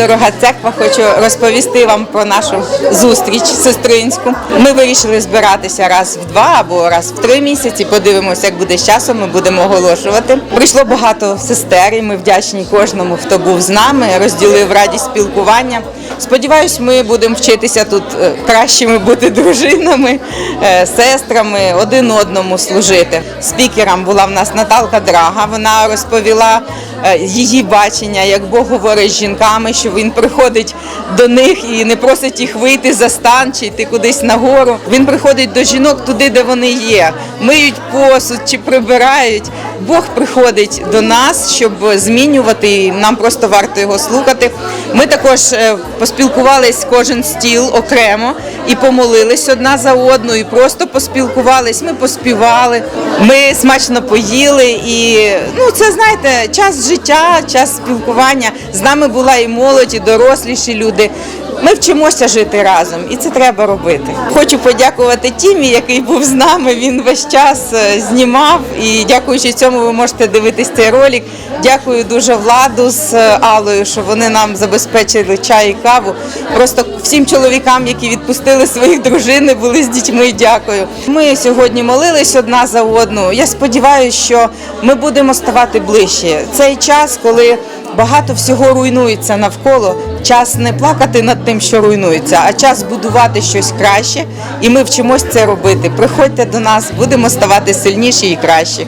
дорога церква, хочу розповісти вам про нашу зустріч сестринську. Ми вирішили збиратися раз в два або раз в три місяці. Подивимося, як буде з часом. Ми будемо оголошувати. Прийшло багато сестер, і ми вдячні кожному, хто був з нами, розділив радість спілкування. Сподіваюсь, ми будемо вчитися тут е, кращими бути дружинами, е, сестрами, один одному служити. Спікером була в нас Наталка Драга. Вона розповіла її бачення, як Бог говорить з жінками, що він приходить до них і не просить їх вийти за стан чи йти кудись нагору. Він приходить до жінок туди, де вони є, миють посуд чи прибирають. Бог приходить до нас, щоб змінювати. і Нам просто варто його слухати. Ми також е, поспілкувались кожен стіл окремо і помолились одна за одну, і просто поспілкувались. Ми поспівали, ми смачно поїли. І ну це знаєте, час життя, час спілкування. З нами була і молодь, і доросліші люди. Ми вчимося жити разом, і це треба робити. Хочу подякувати Тімі, який був з нами. Він весь час е, знімав. І дякуючи цьому, ви можете дивитись цей ролик. Дякую дуже владу з е, Алою, що вони нам забезпечили чай і каву. Просто всім чоловікам, які відпустили своїх дружин, були з дітьми. Дякую. Ми сьогодні молились одна за одну. Я сподіваюся, що ми будемо ставати ближче. Цей час, коли багато всього руйнується навколо. Час не плакати над тим, що руйнується, а час будувати щось краще. І ми вчимось це робити. Приходьте до нас, будемо ставати сильніші і кращі.